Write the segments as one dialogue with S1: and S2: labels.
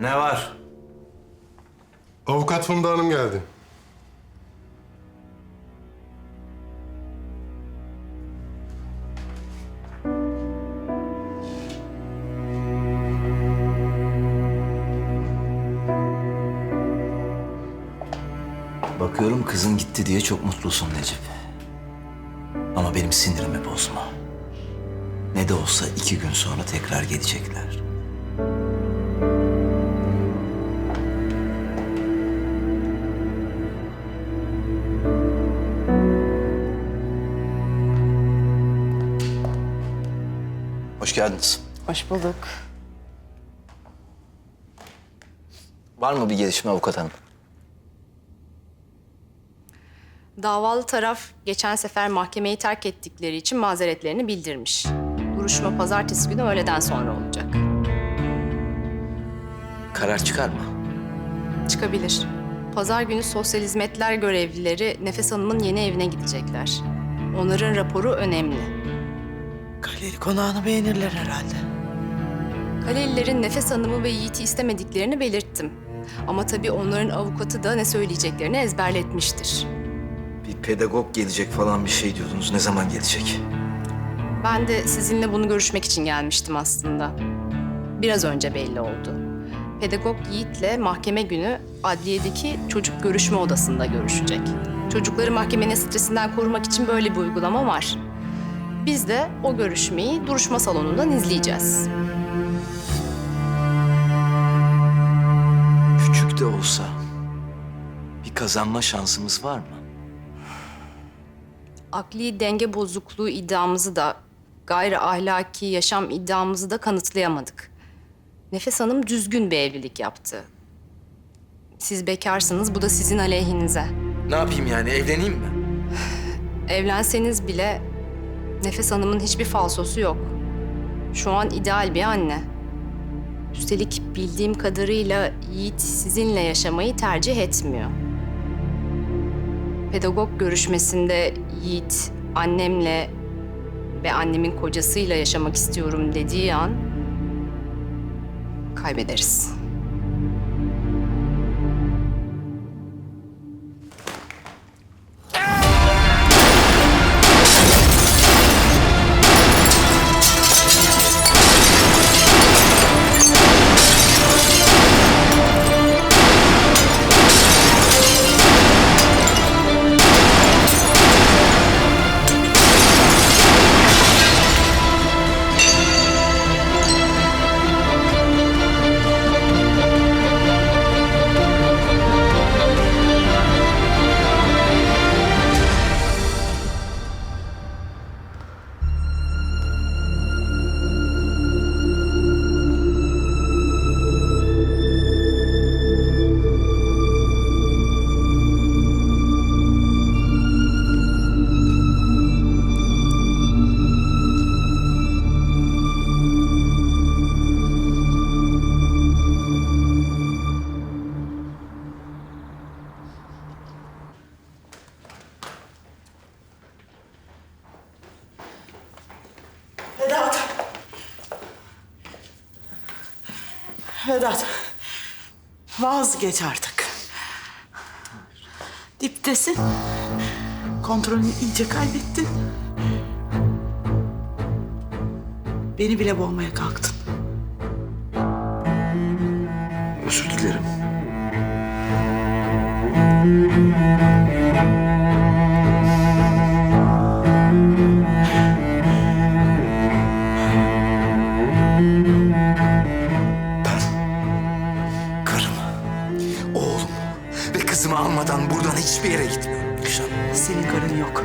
S1: Ne var?
S2: Avukat Funda Hanım geldi.
S1: Bakıyorum kızın gitti diye çok mutlusun Necip. Ama benim sinirimi bozma. Ne de olsa iki gün sonra tekrar gelecekler. Geldiniz.
S3: Hoş bulduk.
S1: Var mı bir gelişme avukat hanım?
S3: Davalı taraf geçen sefer mahkemeyi terk ettikleri için mazeretlerini bildirmiş. Duruşma pazartesi günü öğleden sonra olacak.
S1: Karar çıkar mı?
S3: Çıkabilir. Pazar günü sosyal hizmetler görevlileri Nefes Hanım'ın yeni evine gidecekler. Onların raporu önemli.
S4: Kaleli konağını beğenirler herhalde.
S3: Kalelilerin Nefes Hanım'ı ve Yiğit'i istemediklerini belirttim. Ama tabii onların avukatı da ne söyleyeceklerini ezberletmiştir.
S1: Bir pedagog gelecek falan bir şey diyordunuz. Ne zaman gelecek?
S3: Ben de sizinle bunu görüşmek için gelmiştim aslında. Biraz önce belli oldu. Pedagog Yiğit'le mahkeme günü adliyedeki çocuk görüşme odasında görüşecek. Çocukları mahkemenin stresinden korumak için böyle bir uygulama var. Biz de o görüşmeyi duruşma salonundan izleyeceğiz.
S1: Küçük de olsa bir kazanma şansımız var mı?
S3: Akli denge bozukluğu iddiamızı da, gayri ahlaki yaşam iddiamızı da kanıtlayamadık. Nefes Hanım düzgün bir evlilik yaptı. Siz bekarsınız, bu da sizin aleyhinize.
S1: Ne yapayım yani evleneyim mi?
S3: Evlenseniz bile Nefes Hanım'ın hiçbir falsosu yok. Şu an ideal bir anne. Üstelik bildiğim kadarıyla Yiğit sizinle yaşamayı tercih etmiyor. Pedagog görüşmesinde Yiğit annemle ve annemin kocasıyla yaşamak istiyorum dediği an kaybederiz.
S4: Vedat. Vazgeç artık. Diptesin. Kontrolünü iyice kaybettin. Beni bile boğmaya kalktın.
S1: Özür dilerim. Almadan buradan hiçbir yere gitmiyorum Gülşen.
S4: Senin karın yok.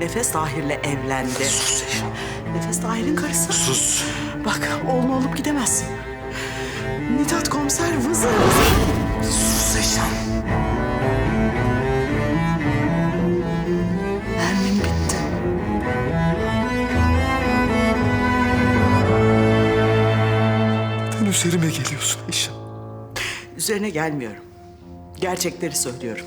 S4: Nefes Tahir'le evlendi.
S1: Sus Eşan.
S4: Nefes Tahir'in karısı.
S1: Sus.
S4: Bak oğlunu olup gidemezsin. Mithat komiser vızır vızır.
S1: Sus Eşan.
S4: Mermim bitti.
S1: Neden üzerime geliyorsun Eşan?
S4: Üzerine gelmiyorum. Gerçekleri söylüyorum.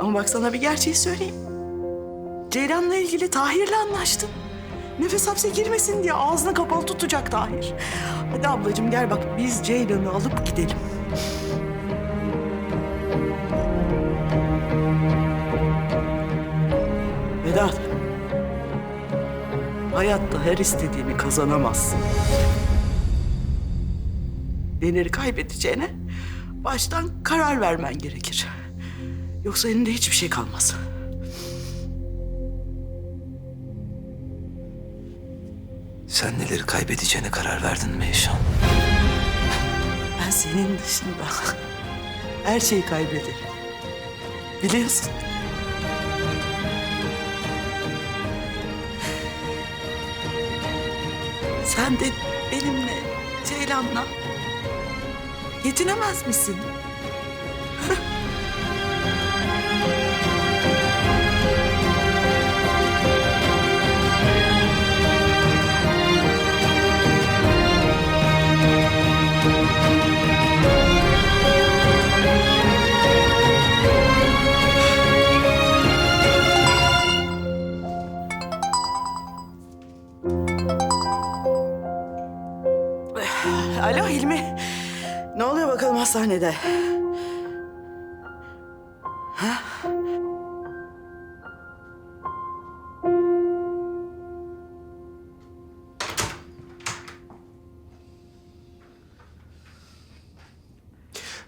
S4: Ama bak sana bir gerçeği söyleyeyim. Ceylan'la ilgili Tahir'le anlaştın. Nefes hapse girmesin diye ağzını kapalı tutacak Tahir. Hadi ablacığım gel bak biz Ceylan'ı alıp gidelim. Vedat. Hayatta her istediğini kazanamazsın. Neleri kaybedeceğine baştan karar vermen gerekir. Yoksa elinde hiçbir şey kalmaz.
S1: Sen neleri kaybedeceğine karar verdin mi Eşan?
S4: Ben senin dışında her şeyi kaybederim. Biliyorsun. Sen de benimle, Ceylan'la yetinemez misin? Bakalım hastanede?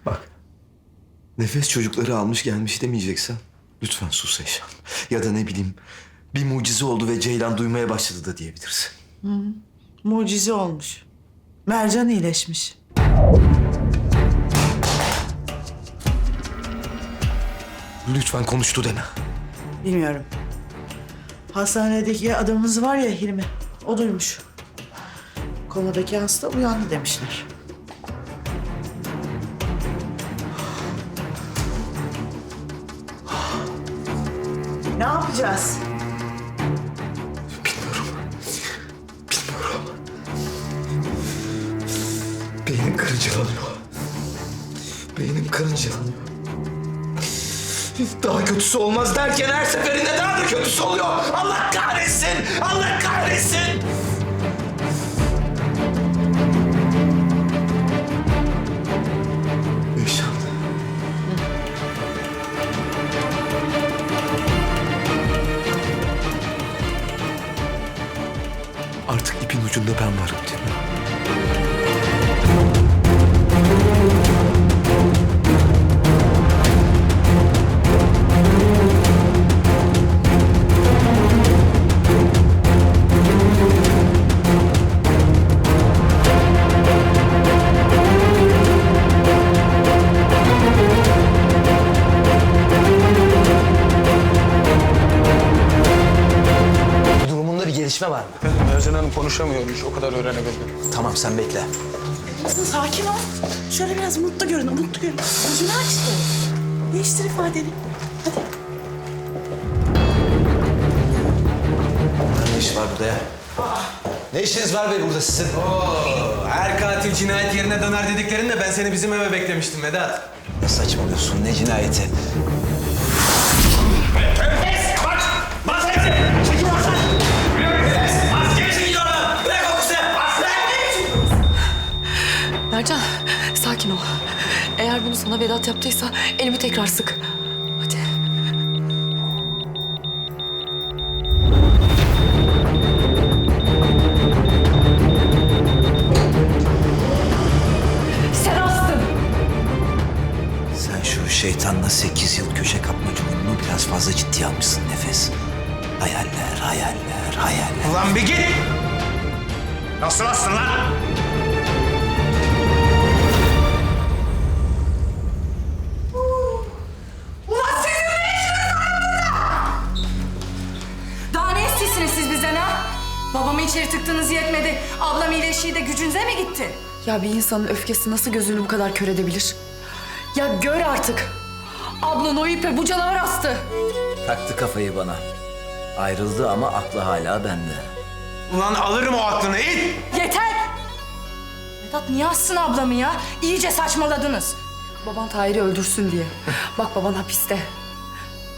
S1: Bak. Nefes çocukları almış gelmiş demeyeceksen lütfen sus Eşan. Ya da ne bileyim bir mucize oldu ve Ceylan duymaya başladı da diyebilirsin.
S4: Mucize olmuş. Mercan iyileşmiş.
S1: Lütfen konuştu deme.
S4: Bilmiyorum. Hastanedeki adamımız var ya Hilmi. O duymuş. Komadaki hasta uyandı demişler. Ne yapacağız?
S1: Bilmiyorum. Bilmiyorum. Beynim karıncalanıyor. Beynim karıncalanıyor. Daha kötüsü olmaz derken her seferinde daha da kötüsü oluyor. Allah kahretsin! Allah kahretsin! Yaşan. Artık ipin ucunda ben varım değil mi? Gelişme var mı?
S2: Mercan Hanım konuşamıyormuş. O kadar öğrenebildim.
S1: Tamam sen bekle.
S4: Kızım sakin ol. Şöyle biraz mutlu görün, mutlu görün. Yüzünü açtı. Değiştir ifadeni. Hadi.
S1: Ne iş var burada ya? Ne işiniz var be burada sizin?
S5: Her katil cinayet yerine döner dediklerinde ben seni bizim eve beklemiştim Vedat.
S1: Ne saçmalıyorsun? Ne cinayeti?
S6: Mercan, sakin ol. Eğer bunu sana Vedat yaptıysa elimi tekrar sık. Hadi. Sen astın.
S1: Sen şu şeytanla sekiz yıl köşe kapmacılığını biraz fazla ciddiye almışsın Nefes. Hayaller, hayaller, hayaller.
S5: Ulan bir git! Nasıl astın lan?
S6: İçeri tıktığınız yetmedi. Ablam iyileşiği de gücünüze mi gitti? Ya bir insanın öfkesi nasıl gözünü bu kadar kör edebilir? Ya gör artık. Ablan o ipe bu canavar astı.
S1: Taktı kafayı bana. Ayrıldı ama aklı hala bende.
S5: Ulan alırım o aklını it!
S6: Yeter! Vedat niye assın ablamı ya? İyice saçmaladınız. Baban Tahir'i öldürsün diye. Bak baban hapiste.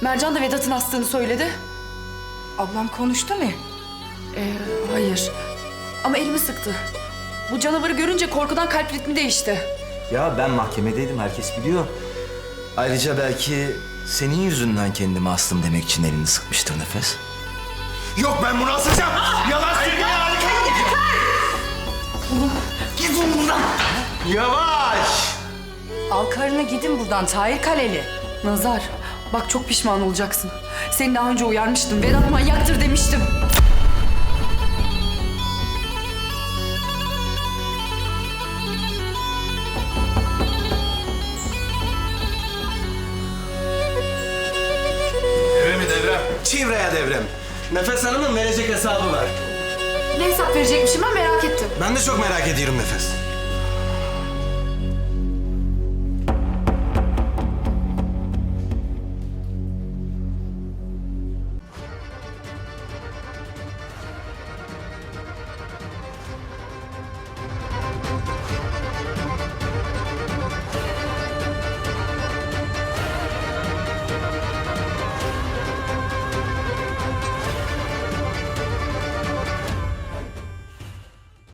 S6: Mercan da Vedat'ın astığını söyledi. Ablam konuştu mu? Ee, hayır. Ama elimi sıktı. Bu canavarı görünce korkudan kalp ritmi değişti.
S1: Ya ben mahkemedeydim herkes biliyor. Ayrıca belki senin yüzünden kendimi astım demek için elini sıkmıştır Nefes.
S7: Yok ben bunu asacağım. Yalan söylüyor. Git buradan. Yavaş.
S6: Al karını gidin buradan Tahir Kaleli. Nazar, bak çok pişman olacaksın. Seni daha önce uyarmıştım. Vedat manyaktır demiştim.
S7: Çivreye devrem. Nefes Hanım'ın verecek hesabı var.
S6: Ne hesap verecekmişim ben merak ettim.
S7: Ben de çok merak ediyorum Nefes.